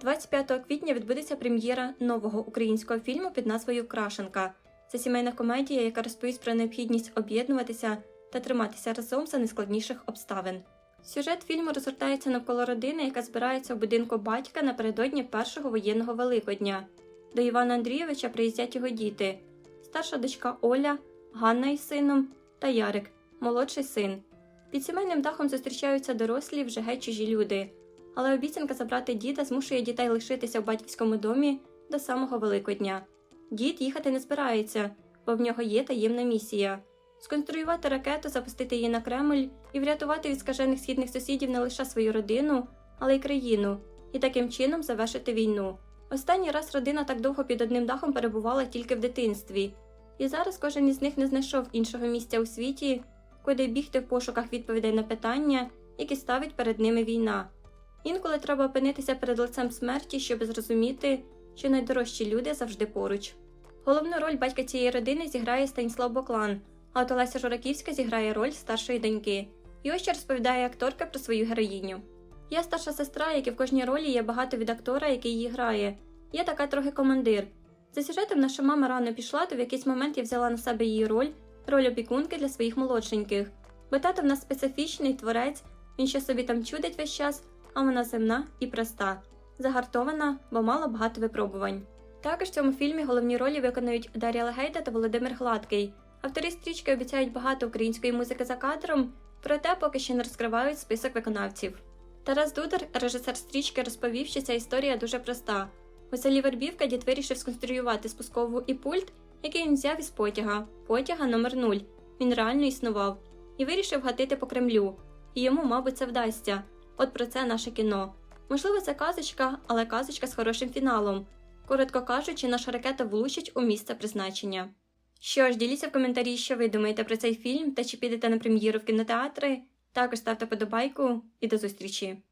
25 квітня відбудеться прем'єра нового українського фільму під назвою Крашенка. Це сімейна комедія, яка розповість про необхідність об'єднуватися та триматися разом за найскладніших обставин. Сюжет фільму розгортається навколо родини, яка збирається у будинку батька напередодні першого воєнного Великодня. До Івана Андрійовича приїздять його діти: старша дочка Оля, Ганна із сином та Ярик, молодший син. Під сімейним дахом зустрічаються дорослі вже геть чужі люди, але обіцянка забрати діда змушує дітей лишитися в батьківському домі до самого Великодня. Дід їхати не збирається, бо в нього є таємна місія сконструювати ракету, запустити її на Кремль і врятувати від скажених східних сусідів не лише свою родину, але й країну, і таким чином завершити війну. Останній раз родина так довго під одним дахом перебувала тільки в дитинстві, і зараз кожен із них не знайшов іншого місця у світі, куди бігти в пошуках відповідей на питання, які ставить перед ними війна. Інколи треба опинитися перед лицем смерті, щоб зрозуміти, що найдорожчі люди завжди поруч. Головну роль батька цієї родини зіграє Станіслав Боклан, а от Олеся Жураківська зіграє роль старшої доньки. І ось що розповідає акторка про свою героїню. Я старша сестра, як і в кожній ролі є багато від актора, який її грає. Я така трохи командир. За сюжетом наша мама рано пішла, то в якийсь момент я взяла на себе її роль, роль опікунки для своїх молодшеньких. Бо тато в нас специфічний творець, він ще собі там чудить весь час, а вона земна і проста, загартована, бо мала багато випробувань. Також в цьому фільмі головні ролі виконують Дар'я Легейда та Володимир Гладкий. Автори стрічки обіцяють багато української музики за кадром, проте поки ще не розкривають список виконавців. Тарас Дудар, режисер стрічки, розповів, що ця історія дуже проста. У селі Вербівка дід вирішив сконструювати спускову і пульт, який він взяв із потяга, потяга номер 0 Він реально існував, і вирішив гатити по Кремлю. І йому, мабуть, це вдасться. От про це наше кіно. Можливо, це казочка, але казочка з хорошим фіналом. Коротко кажучи, наша ракета влучить у місце призначення. Що ж, діліться в коментарі, що ви думаєте про цей фільм та чи підете на прем'єру в кінотеатри. Також ставте подобайку і до зустрічі!